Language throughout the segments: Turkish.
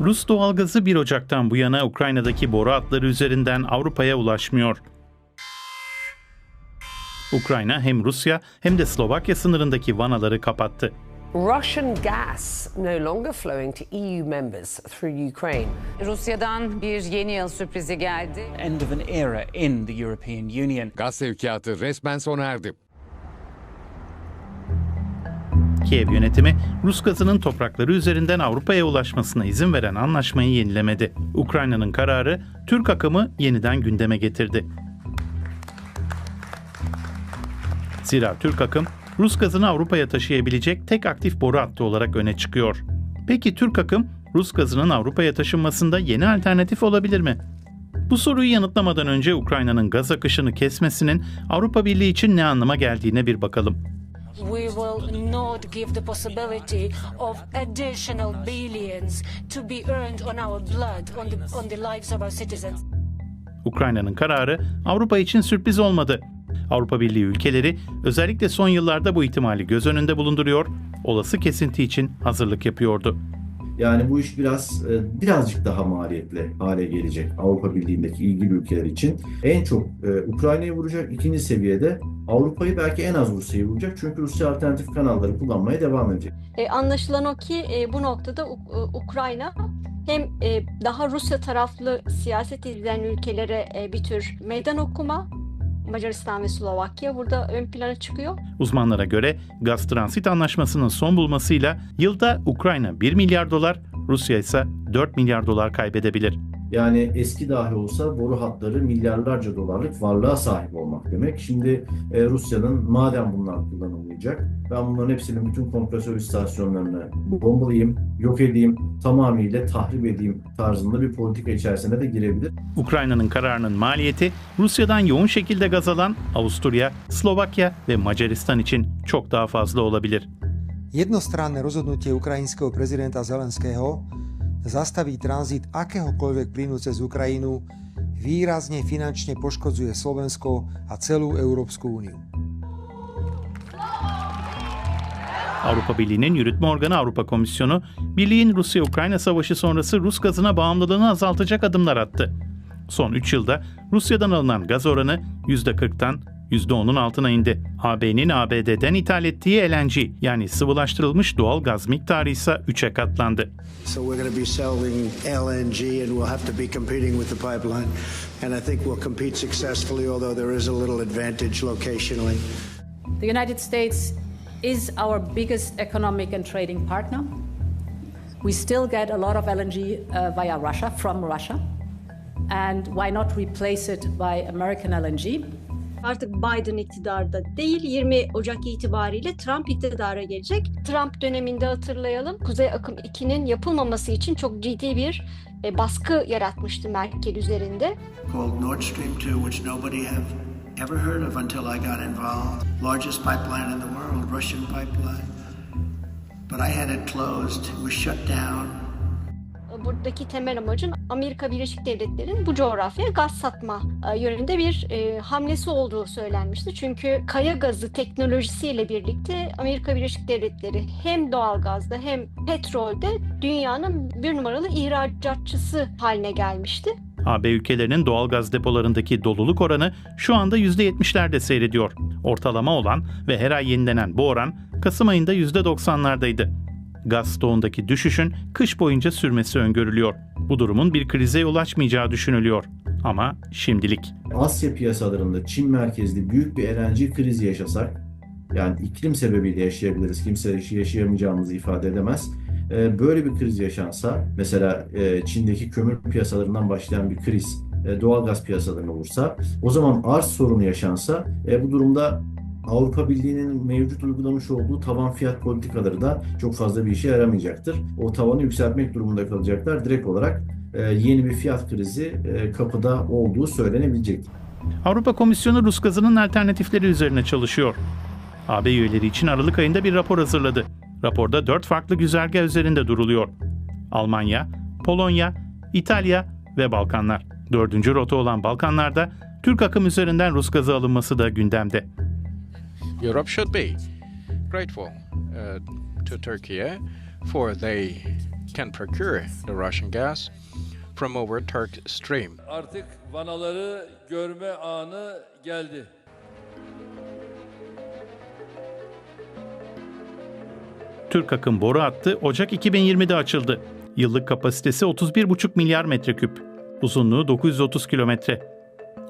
Rus doğalgazı 1 Ocak'tan bu yana Ukrayna'daki boru hatları üzerinden Avrupa'ya ulaşmıyor. Ukrayna hem Rusya hem de Slovakya sınırındaki vanaları kapattı. Russian gas no longer flowing to EU members through Ukraine. Rusya'dan bir yeni yıl sürprizi geldi. end of an era in the European Union. Gaz sevkiyatı resmen sona erdi. Kiev yönetimi Rus gazının toprakları üzerinden Avrupa'ya ulaşmasına izin veren anlaşmayı yenilemedi. Ukrayna'nın kararı Türk akımı yeniden gündeme getirdi. Zira Türk akım Rus gazını Avrupa'ya taşıyabilecek tek aktif boru hattı olarak öne çıkıyor. Peki Türk akım Rus gazının Avrupa'ya taşınmasında yeni alternatif olabilir mi? Bu soruyu yanıtlamadan önce Ukrayna'nın gaz akışını kesmesinin Avrupa Birliği için ne anlama geldiğine bir bakalım. We will not give the possibility of additional billions to be earned on our blood, on the, on the lives of our citizens. Ukrayna'nın kararı Avrupa için sürpriz olmadı. Avrupa Birliği ülkeleri özellikle son yıllarda bu ihtimali göz önünde bulunduruyor, olası kesinti için hazırlık yapıyordu. Yani bu iş biraz e, birazcık daha maliyetli hale gelecek Avrupa Birliği'ndeki ilgili ülkeler için. En çok e, Ukrayna'yı vuracak. ikinci seviyede Avrupa'yı belki en az Rusya'yı vuracak. Çünkü Rusya alternatif kanalları kullanmaya devam edecek. E, anlaşılan o ki e, bu noktada Uk- e, Ukrayna hem e, daha Rusya taraflı siyaset izleyen ülkelere e, bir tür meydan okuma, Macaristan ve Slovakya burada ön plana çıkıyor. Uzmanlara göre gaz transit anlaşmasının son bulmasıyla yılda Ukrayna 1 milyar dolar, Rusya ise 4 milyar dolar kaybedebilir. Yani eski dahi olsa boru hatları milyarlarca dolarlık varlığa sahip olmak demek. Şimdi e, Rusya'nın madem bunlar kullanılmayacak, ben bunların hepsinin bütün kompresör istasyonlarını bombalayayım, yok edeyim, tamamıyla tahrip edeyim tarzında bir politika içerisine de girebilir. Ukrayna'nın kararının maliyeti Rusya'dan yoğun şekilde gaz alan Avusturya, Slovakya ve Macaristan için çok daha fazla olabilir. Jednostranné rozhodnutie ukrajinského prezidenta Zelenského zastaví tranzit akéhokoľvek plynu cez Ukrajinu výrazne finančne poškodzuje Slovensko a celú Európsku úniu. Avrupa Birliği'nin yürütme organı Avrupa Komisyonu, birliğin Rusya-Ukrayna savaşı sonrası Rus gazına bağımlılığını azaltacak adımlar attı. Son 3 yılda Rusya'dan alınan gaz oranı %40'tan %10'un altına indi. AB'nin ABD'den ithal ettiği LNG yani sıvılaştırılmış doğal gaz miktarı ise 3'e katlandı. So we're going to be selling LNG and we'll have to be competing with the pipeline. And I think we'll compete successfully, although there is a little advantage locationally. The United States is our biggest economic and trading partner. We still get a lot of LNG uh, via Russia, from Russia. And why not replace it by American LNG? Artık Biden iktidarda değil 20 Ocak itibariyle Trump iktidara gelecek. Trump döneminde hatırlayalım Kuzey Akım 2'nin yapılmaması için çok ciddi bir e, baskı yaratmıştı Merkel üzerinde. Called Nord Stream 2, which nobody have ever heard of until I got involved. Largest pipeline in the world, Russian pipeline. But I had it closed, it was shut down. Buradaki temel amacın Amerika Birleşik Devletleri'nin bu coğrafyaya gaz satma e, yönünde bir e, hamlesi olduğu söylenmişti. Çünkü kaya gazı teknolojisiyle birlikte Amerika Birleşik Devletleri hem doğal gazda hem petrolde dünyanın bir numaralı ihracatçısı haline gelmişti. AB ülkelerinin doğal gaz depolarındaki doluluk oranı şu anda %70'lerde seyrediyor. Ortalama olan ve her ay yenilenen bu oran Kasım ayında %90'lardaydı. Gaz stoğundaki düşüşün kış boyunca sürmesi öngörülüyor. Bu durumun bir krize yol açmayacağı düşünülüyor. Ama şimdilik. Asya piyasalarında Çin merkezli büyük bir LNG krizi yaşasak, yani iklim sebebiyle yaşayabiliriz, kimse yaşayamayacağımızı ifade edemez. Ee, Böyle bir kriz yaşansa, mesela e, Çin'deki kömür piyasalarından başlayan bir kriz e, doğal gaz piyasalarına olursa, o zaman arz sorunu yaşansa, e, bu durumda Avrupa Birliği'nin mevcut uygulamış olduğu tavan fiyat politikaları da çok fazla bir işe yaramayacaktır. O tavanı yükseltmek durumunda kalacaklar. Direkt olarak e, yeni bir fiyat krizi e, kapıda olduğu söylenebilecek. Avrupa Komisyonu Rus gazının alternatifleri üzerine çalışıyor. AB üyeleri için Aralık ayında bir rapor hazırladı. Raporda dört farklı güzergah üzerinde duruluyor. Almanya, Polonya, İtalya ve Balkanlar. Dördüncü rota olan Balkanlar'da Türk akım üzerinden Rus gazı alınması da gündemde. Europe should be grateful uh, to Turkey for they can procure the Russian gas from over Turk Stream. Artık vanaları görme anı geldi. Türk akım boru hattı Ocak 2020'de açıldı. Yıllık kapasitesi 31,5 milyar metreküp. Uzunluğu 930 kilometre.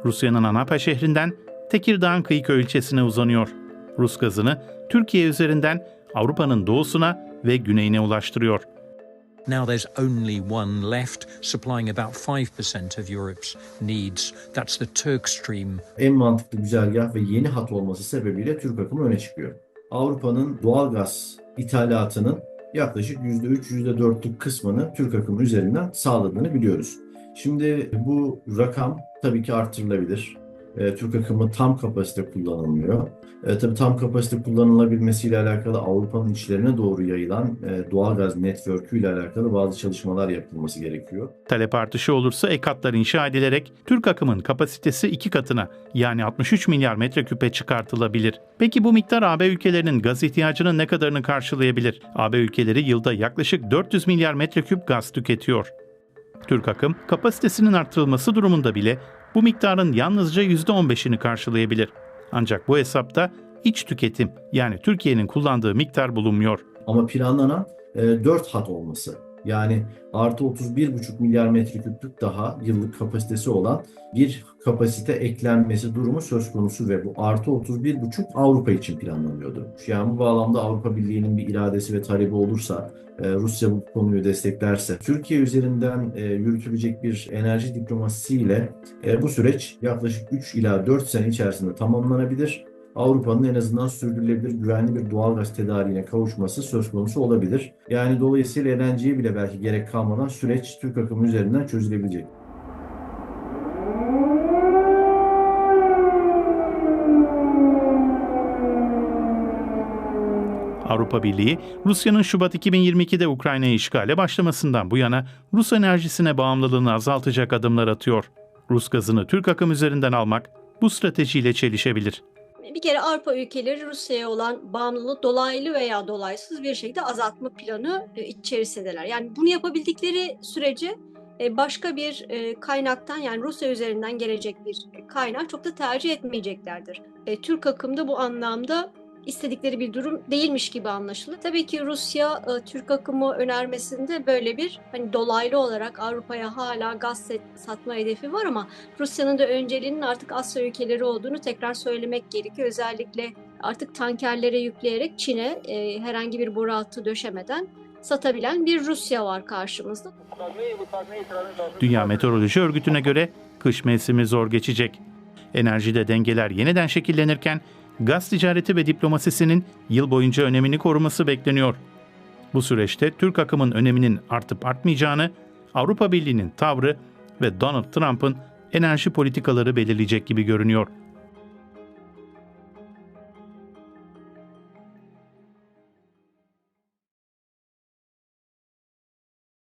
Rusya'nın Anapa şehrinden Tekirdağ'ın Kıyıköy ilçesine uzanıyor. Rus gazını Türkiye üzerinden Avrupa'nın doğusuna ve güneyine ulaştırıyor. Now there's only one left, supplying about 5% of Europe's needs. That's the Turk Stream. En mantıklı güzergah ve yeni hat olması sebebiyle Türk akımı öne çıkıyor. Avrupa'nın doğal gaz ithalatının yaklaşık %3, %4'lük kısmını Türk akımı üzerinden sağladığını biliyoruz. Şimdi bu rakam tabii ki artırılabilir. E, Türk akımı tam kapasite kullanılmıyor. E, tabii tam kapasite kullanılabilmesiyle alakalı Avrupa'nın içlerine doğru yayılan e, doğalgaz network'ü ile alakalı bazı çalışmalar yapılması gerekiyor. Talep artışı olursa ek hatlar inşa edilerek Türk akımın kapasitesi iki katına yani 63 milyar metreküpe çıkartılabilir. Peki bu miktar AB ülkelerinin gaz ihtiyacının ne kadarını karşılayabilir? AB ülkeleri yılda yaklaşık 400 milyar metreküp gaz tüketiyor. Türk akım kapasitesinin artırılması durumunda bile bu miktarın yalnızca %15'ini karşılayabilir. Ancak bu hesapta iç tüketim yani Türkiye'nin kullandığı miktar bulunmuyor. Ama planlanan e, 4 hat olması yani artı 31,5 milyar metreküplük daha yıllık kapasitesi olan bir kapasite eklenmesi durumu söz konusu ve bu artı 31,5 Avrupa için planlanıyordu. Yani bu bağlamda Avrupa Birliği'nin bir iradesi ve talebi olursa, e, Rusya bu konuyu desteklerse, Türkiye üzerinden e, yürütülecek bir enerji diplomasisiyle e, bu süreç yaklaşık 3 ila 4 sene içerisinde tamamlanabilir. Avrupa'nın en azından sürdürülebilir güvenli bir doğal gaz tedariğine kavuşması söz konusu olabilir. Yani dolayısıyla LNG'ye bile belki gerek kalmadan süreç Türk akımı üzerinden çözülebilecek. Avrupa Birliği, Rusya'nın Şubat 2022'de Ukrayna'yı işgale başlamasından bu yana Rus enerjisine bağımlılığını azaltacak adımlar atıyor. Rus gazını Türk akım üzerinden almak bu stratejiyle çelişebilir. Bir kere Avrupa ülkeleri Rusya'ya olan bağımlılığı dolaylı veya dolaysız bir şekilde azaltma planı e, içerisindeler. Yani bunu yapabildikleri sürece e, başka bir e, kaynaktan yani Rusya üzerinden gelecek bir kaynağı çok da tercih etmeyeceklerdir. Türk akımda bu anlamda istedikleri bir durum değilmiş gibi anlaşılır. Tabii ki Rusya Türk akımı önermesinde böyle bir hani dolaylı olarak Avrupa'ya hala gaz satma hedefi var ama Rusya'nın da önceliğinin artık Asya ülkeleri olduğunu tekrar söylemek gerekiyor. Özellikle artık tankerlere yükleyerek Çin'e e, herhangi bir boru hattı döşemeden satabilen bir Rusya var karşımızda. Dünya Meteoroloji Örgütü'ne göre kış mevsimi zor geçecek. Enerjide dengeler yeniden şekillenirken gaz ticareti ve diplomasisinin yıl boyunca önemini koruması bekleniyor. Bu süreçte Türk akımın öneminin artıp artmayacağını Avrupa Birliği'nin tavrı ve Donald Trump'ın enerji politikaları belirleyecek gibi görünüyor.